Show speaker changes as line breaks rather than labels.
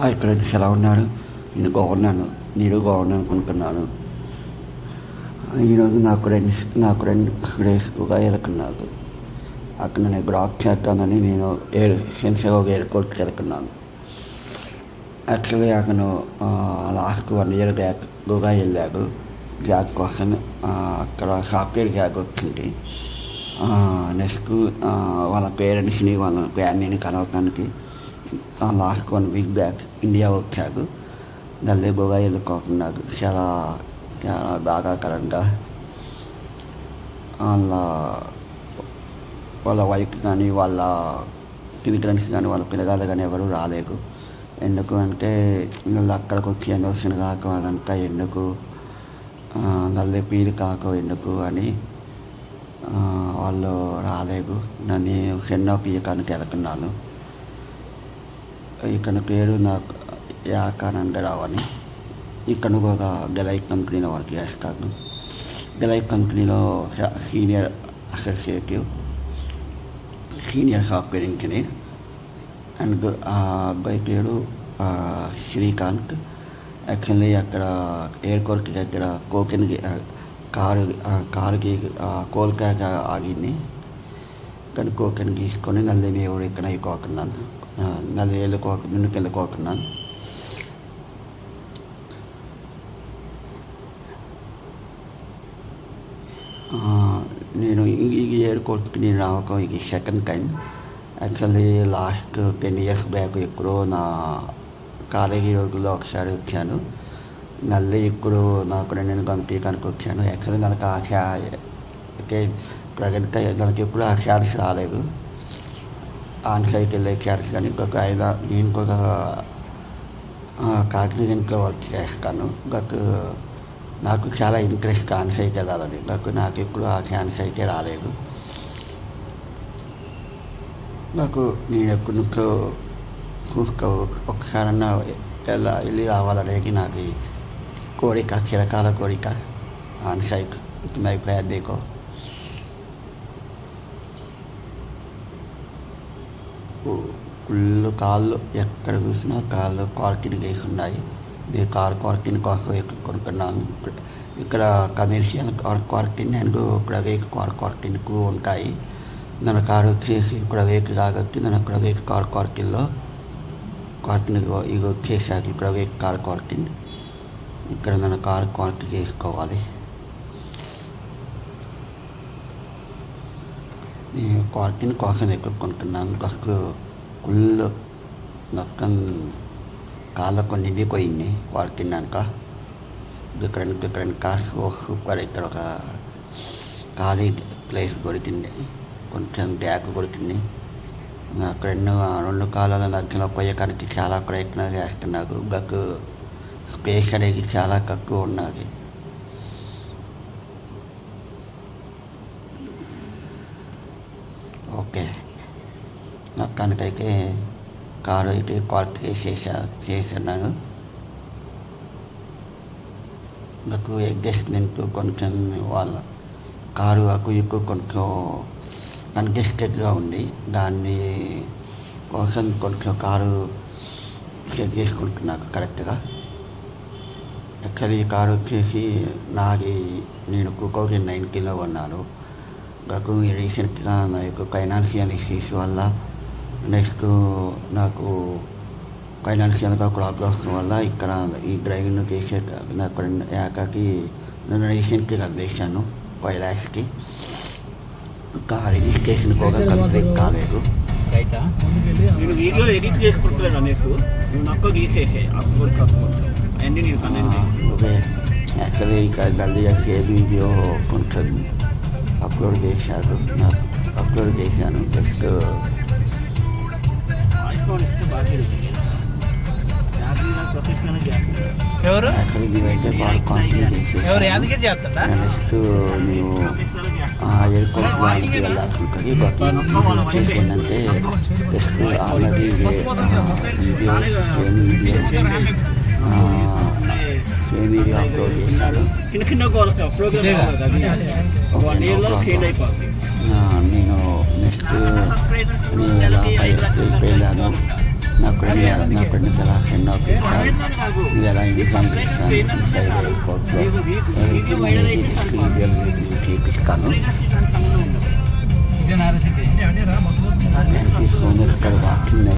Hi friends ఎలా ఉన్నారు నేను బాగున్నాను నేను బాగున్నాను అనుకుంటున్నాను ఈరోజు నా ఫ్రెండ్స్ నాకు రెండు రేస్గా వెళ్తున్నాను అక్కడ నేను బ్లాక్ చేస్తానని నేను ఏడు ఒక ఎయిర్పోర్ట్ వెళ్తున్నాను యాక్చువల్లీ అతను లాస్ట్ వన్ ఇయర్ బ్యాక్ గుగా వెళ్ళాడు జాబ్ కోసం అక్కడ సాఫ్ట్వేర్ జాబ్ వచ్చింది నెక్స్ట్ వాళ్ళ పేరెంట్స్ని వాళ్ళ ఫ్యామిలీని కలవటానికి last one week back India వచ్చాడు. మళ్ళీ గోగా వెళ్ళుకోకున్నాడు చాలా చాలా బాధాకరంగా వాళ్ళ వాళ్ళ వైఫ్ కానీ వాళ్ళ చిల్డ్రన్స్ కానీ వాళ్ళ పిల్లగాళ్ళు కానీ ఎవరు రాలేదు. ఎందుకు అంటే వీళ్ళు అక్కడికి వచ్చి ఎన్నోసిన కాక అదంతా ఎందుకు? నల్లే నల్లి కాక ఎందుకు అని వాళ్ళు రాలేదు. నన్ను సెన్నో పీయకానికి వెళ్తున్నాను. ఇక్కడ పేరు నాకు యాకానందరావు అని. ఇతను ఒక గెలైక్ కంపెనీలో వర్క్ చేస్తాను. గెలైక్ కంపెనీలో senior associative senior software engineer and ఆ అబ్బాయి పేరు శ్రీకాంత్. యాక్చువల్లీ అక్కడ ఎయిర్పోర్ట్ దగ్గర కోకెన్కి కారు కారుకి ఆ, ఆగింది. కనుక్కోకని తీసుకొని గీసుకొని నల్లి ఎవరు ఇక్కడ అయిపోకున్నాను నల్లి వెళ్ళుకోక ముందుకు వెళ్ళుకోకున్నాను నేను ఈ ఈ ఎయిర్పోర్ట్కి నేను రావక ఇది second time actually last ten years back ఇప్పుడు నా కాలేజీ రోజుల్లో ఒకసారి వచ్చాను. మళ్ళీ ఇప్పుడు నాకు నేను కనుక కనుక వచ్చాను. యాక్చువల్లీ నాకు ఆశ అయితే ప్రజెంట్ దానికి ఎప్పుడు ఆ ఛాన్స్ రాలేదు. ఆన్ సైట్ వెళ్ళే ఛాన్స్ కానీ ఇంకొక ఐదు నేను ఇంకొక కాగ్నిజెంట్లో వర్క్ చేస్తాను. నాకు నాకు చాలా ఇంట్రెస్ట్ ఆన్ సైట్ వెళ్ళాలని. నాకు నాకు ఎప్పుడు ఆ ఛాన్స్ అయితే రాలేదు. నాకు నేను ఎప్పటి నుంచో చూసుకో ఒకసారన్నా ఎలా వెళ్ళి రావాలనేది నాకు కోరిక చిరకాల కోరిక. ఆన్ సైట్ మై ప్రయాణికో మనకు కుళ్ళు కాళ్ళు ఎక్కడ చూసినా కాళ్ళు కార్కిన్ వేసి ఉన్నాయి. ఇది కార్ కార్కిన్ కోసం ఇక్కడ కొనుక్కున్నాను. ఇక్కడ కమర్షియల్ కార్ కార్కిన్ అండ్ ఇక్కడ వెహికల్ కార్ కార్కిన్కు ఉంటాయి. నన్ను కారు వచ్చేసి ఇక్కడ వెహికల్ కాబట్టి నన్ను ఇక్కడ వెహికల్ కార్ కార్కిన్లో కార్కిన్ ఇవి వచ్చేసాక ఇక్కడ వెహికల్ కార్ కార్కిన్. ఇక్కడ నన్ను కార్ కార్కిన్ చేసుకోవాలి. నేను క్వార్టిన్ కోసం ఎక్కువ కొంటున్నాను ఫస్ట్ ఫుల్ మొత్తం కాళ్ళకు నిండిపోయింది క్వార్టిన్ అంతా డిఫరెంట్ డిఫరెంట్ కార్స్ సూపర్ ఇక్కడ ఒక ఖాళీ ప్లేస్ దొరికింది. కొంచెం ట్యాక్ కొడుతుంది అక్కడ రెండు కాలాల మధ్యలో పోయేకానికి చాలా ప్రయత్నాలు చేస్తున్నారు గక్కు స్పేస్ అనేది చాలా తక్కువ ఉన్నది. ఓకే. మొత్తానికైతే కారు అయితే పార్క్ చేసేసా చేస్తున్నాను నాకు అడ్జస్ట్మెంట్ కొంచెం వాళ్ళ కారు నాకు ఎక్కువ కొంచెం కంజెస్టెడ్గా ఉంది. దాన్ని కోసం కొంచెం కారు సెట్ చేసుకుంటున్నాను కరెక్ట్గా. యాక్చువల్లీ ఈ కారు వచ్చేసి నాది నేను టూ థౌజండ్ నైన్టీన్లో ఉన్నాను నాకు రీసెంట్గా నా యొక్క ఫైనాన్షియల్ ఇష్యూస్ వల్ల నెక్స్ట్ నాకు ఫైనాన్షియల్గా ప్రాబ్లమ్స్ వల్ల ఇక్కడ ఈ డ్రైవింగ్ చేసే నాకు యాకాకి నేను రీసెంట్గా అందేశాను ఫైవ్ ల్యాక్స్కి. ఇంకా రిజిస్ట్రేషన్ కూడా కంప్లీట్ కాలేదు.
రైటా?
నేను వీడియో ఎడిట్ చేసుకుంటున్నాను అనేసి నువ్వు నాకు తీసేసే అప్లోడ్ అప్లోడ్ అన్నీ నేను కనెక్ట్
ఓకే. యాక్చువల్లీ ఇక మళ్ళీ ఏ వీడియో కొంచెం అప్లోడ్ చేశాడు నాకు అప్లోడ్ చేశాను. జస్ట్
ఎవరు?
యాక్చువల్లీ నీవైతే బాగా
ఎవరు? యాదగిరి
నెక్స్ట్ నీవు ఎయిర్పోర్ట్ వారికి వెళ్ళాల్సి ఉంటుంది బట్ ఏంటంటే జస్ట్ ఆల్రెడీ అప్లోడ్ చేశాను నేను నెక్స్ట్ నేను ఎలా వెళ్ళాను? నాకు ఎన్ని నాకు ఇది ఎలా ఎగ్జామ్ చేస్తాను డిసైడ్ కోర్టులో చేపిస్తాను.
ఇదే సిటీ.
తీసుకొని ఇక్కడ వాకింగ్